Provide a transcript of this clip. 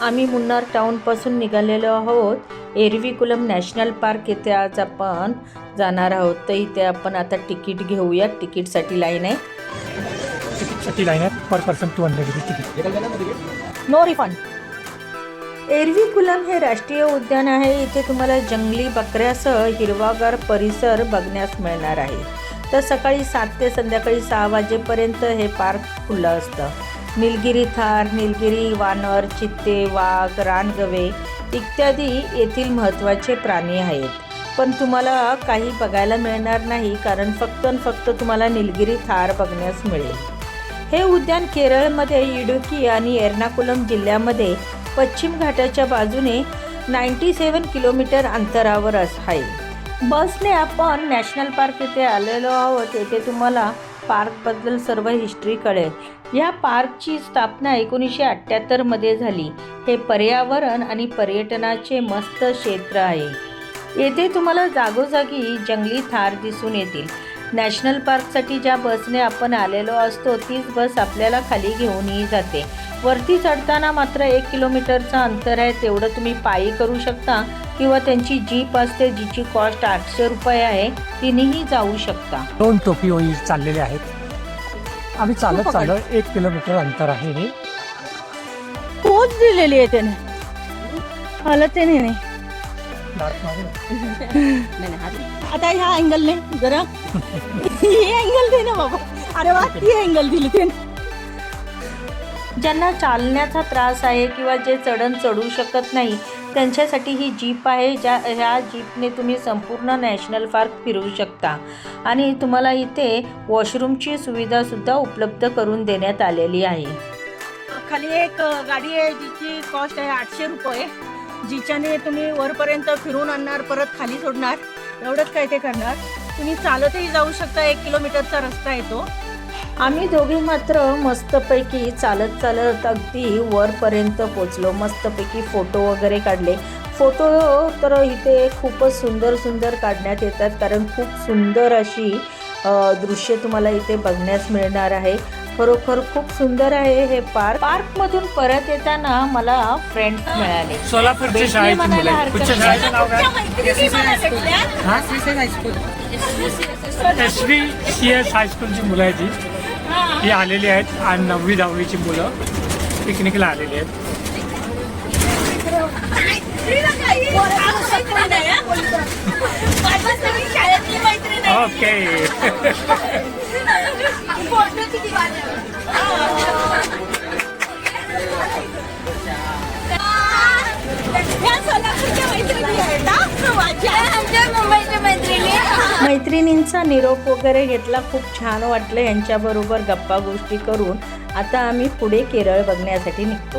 आम्ही मुन्नार टाऊनपासून निघालेलो आहोत. Eravikulam national park येथे आज आपण जाणार आहोत. तर इथे आपण आता तिकीट घेऊया. तिकीटसाठी लाईन आहे. तिकीटसाठी लाईन आहे. Per person two hundred rupees ticket. No refund Eravikulam हे राष्ट्रीय उद्यान आहे. इथे तुम्हाला जंगली बकऱ्यासह हिरवागार परिसर बघण्यास मिळणार आहे. तर सकाळी सात ते संध्याकाळी सहा वाजेपर्यंत हे पार्क खुलं असतं. निलगिरी थार निलगिरी वानर चित्ते वाघ रानगवे इत्यादी येथील महत्त्वाचे प्राणी आहेत. पण तुम्हाला काही बघायला मिळणार नाही कारण फक्त आणि फक्त तुम्हाला निलगिरी थार बघण्यास मिळेल. हे उद्यान केरळमध्ये इडुकी आणि एर्नाकुलम जिल्ह्यामध्ये पश्चिम घाटाच्या बाजूने नाईंटी सेवन किलोमीटर अंतरावर अस आहे. बसने आपण नॅशनल पार्क येथे आलेलो आहोत. येथे तुम्हाला पार्कबद्दल सर्व हिस्ट्री कळेल. या पार्कची स्थापना एकोणीसशे अठ्ठ्याहत्तरमध्ये झाली. हे पर्यावरण आणि पर्यटनाचे मस्त क्षेत्र आहे. येथे तुम्हाला जागोजागी जंगली थार दिसून येतील. नॅशनल पार्कसाठी ज्या बसने आपण आलेलो असतो तीच बस आपल्याला खाली घेऊनही जाते. वरती चढताना मात्र एक किलोमीटरचं अंतर आहे तेवढं तुम्ही पायी करू शकता किंवा त्यांची जीप असते जिची कॉस्ट आठशे रुपये आहे तिनेही जाऊ शकता. दोन टोपी चाललेले आहेत. आम्ही चालत चाललो एक किलोमीटर अंतर आहे हे. पोच दिलेली आहे त्याने. हालत आहे नाही आता ह्या अँगलने जरा. ही अँगल दे ना बाबा. अरे वा ही अँगल दिली त्याने. ज्यांना चालण्याचा त्रास आहे किंवा जे चढण चढू शकत नाही त्यांच्यासाठी ही जीप आहे ज्या ह्या जीपने तुम्ही संपूर्ण नॅशनल पार्क फिरू शकता. आणि तुम्हाला इथे वॉशरूमची सुविधासुद्धा उपलब्ध करून देण्यात आलेली आहे. खाली एक गाडी आहे जिची कॉस्ट आहे आठशे रुपये. जिच्याने तुम्ही वरपर्यंत फिरून आणणार परत खाली सोडणार. एवढंच काय ते करणार. तुम्ही चालतही जाऊ शकता एक किलोमीटरचा रस्ता येतो. आम्ही दोघे मात्र मस्तपैकी चालत चालत अगदी वरपर्यंत पोचलो. मस्तपैकी फोटो वगैरे काढले. फोटो तर इथे खूपच सुंदर सुंदर काढण्यात येतात. कारण खूप सुंदर अशी दृश्य तुम्हाला इथे बघण्यास मिळणार आहे. खरोखर खूप सुंदर आहे हे पार्क. पार्कमधून परत येताना मला फ्रेंड्स मिळाले. सोलापूरची मुलं ही ही आलेली आहेत आणि नववी दहावीची मुलं. पिकनिकला आलेली आहेत. ओके मैत्रिणींचा निरोप वगैरे घेतला खूप छान वाटलं यांच्याबरोबर गप्पा गोष्टी करून. आता आम्ही पुढे केरळ बघण्यासाठी निघतो.